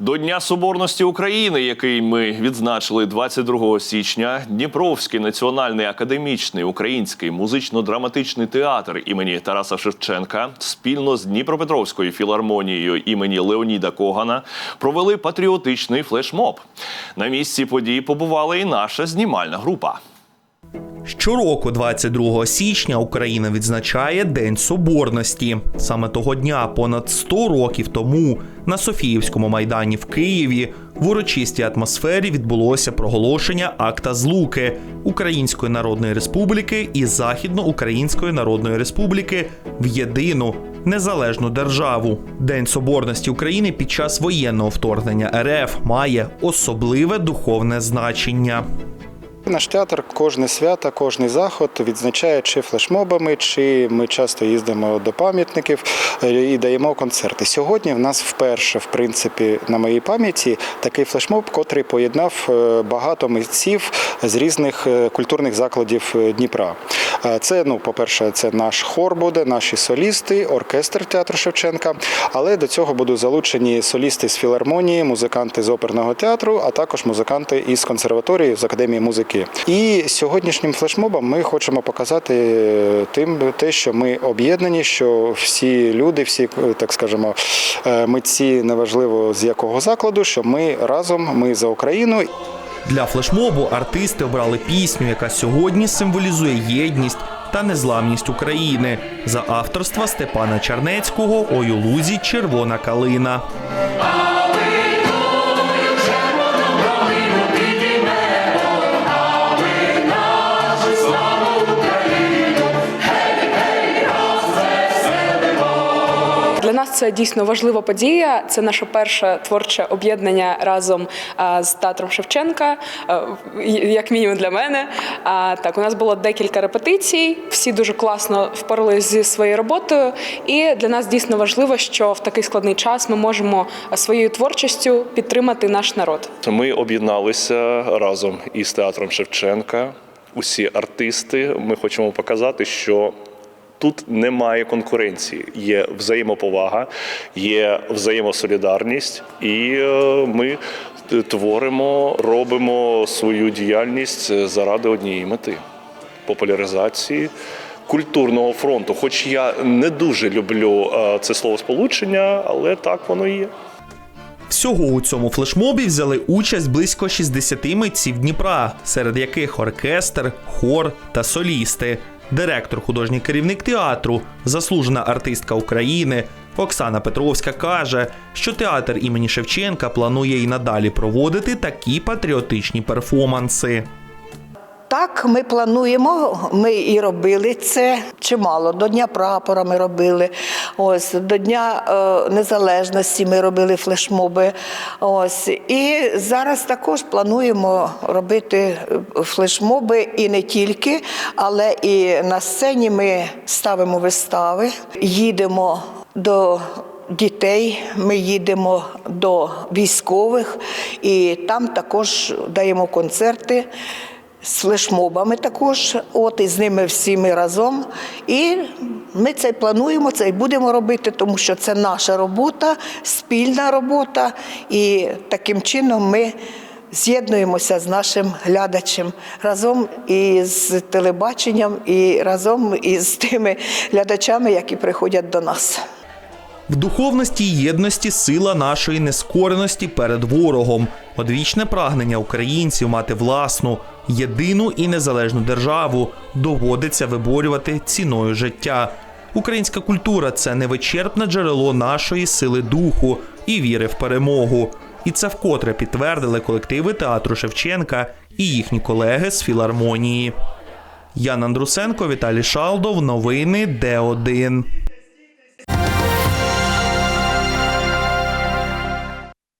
До Дня Соборності України, який ми відзначили 22 січня, Дніпровський національний академічний український музично-драматичний театр імені Тараса Шевченка спільно з Дніпропетровською філармонією імені Леоніда Когана провели патріотичний флешмоб. На місці подій побувала і наша знімальна група. Щороку, 22 січня, Україна відзначає День Соборності. Саме того дня, понад 100 років тому, на Софіївському майдані в Києві в урочистій атмосфері відбулося проголошення акта злуки Української Народної Республіки і Західноукраїнської Народної Республіки в єдину незалежну державу. День Соборності України під час воєнного вторгнення РФ має особливе духовне значення. Наш театр кожне свято, кожний заход відзначає чи флешмобами, чи ми часто їздимо до пам'ятників е, і даємо концерти. Сьогодні в нас вперше, в принципі, на моїй пам'яті такий флешмоб, котрий поєднав е, багато митців з різних е, культурних закладів Дніпра. Це, ну, по-перше, це наш хор буде, наші солісти, оркестр театру Шевченка. Але до цього будуть залучені солісти з філармонії, музиканти з оперного театру, а також музиканти із консерваторії з академії музики. І сьогоднішнім флешмобом ми хочемо показати е, тим те, що ми об'єднані, що всі люди, всі е, так скажемо, е, митці, неважливо з якого закладу, що ми разом, ми за Україну. Для флешмобу артисти обрали пісню, яка сьогодні символізує єдність та незламність України за авторства Степана Чернецького «Ой у лузі червона калина. Для нас це дійсно важлива подія. Це наше перше творче об'єднання разом з театром Шевченка, як мінімум для мене. А, так, у нас було декілька репетицій. Всі дуже класно впоралися зі своєю роботою. І для нас дійсно важливо, що в такий складний час ми можемо своєю творчістю підтримати наш народ. Ми об'єдналися разом із театром Шевченка. Усі артисти. Ми хочемо показати, що тут немає конкуренції, є взаємоповага, є взаємосолідарність, і е, ми творимо, робимо свою діяльність заради однієї мети популяризації. Культурного фронту, хоч я не дуже люблю е, це словосполучення, але так воно і є. Всього у цьому флешмобі взяли участь близько 60 митців Дніпра, серед яких оркестр, хор та солісти. Директор, художній керівник театру, заслужена артистка України Оксана Петровська каже, що театр імені Шевченка планує і надалі проводити такі патріотичні перформанси. Так, ми плануємо. Ми і робили це чимало. До Дня прапора ми робили. Ось до Дня е, Незалежності ми робили флешмоби. Ось і зараз також плануємо робити е, флешмоби і не тільки, але і на сцені ми ставимо вистави, їдемо до. Дітей ми їдемо до військових, і там також даємо концерти з флешмобами також, от і з ними всіми разом. І ми це плануємо, це і будемо робити, тому що це наша робота, спільна робота, і таким чином ми з'єднуємося з нашим глядачем разом із телебаченням, і разом із тими глядачами, які приходять до нас. В духовності єдності сила нашої нескореності перед ворогом, одвічне прагнення українців мати власну, єдину і незалежну державу доводиться виборювати ціною життя. Українська культура це невичерпне джерело нашої сили духу і віри в перемогу. І це вкотре підтвердили колективи театру Шевченка і їхні колеги з філармонії. Ян Андрусенко, Віталій Шалдов. Новини Д1.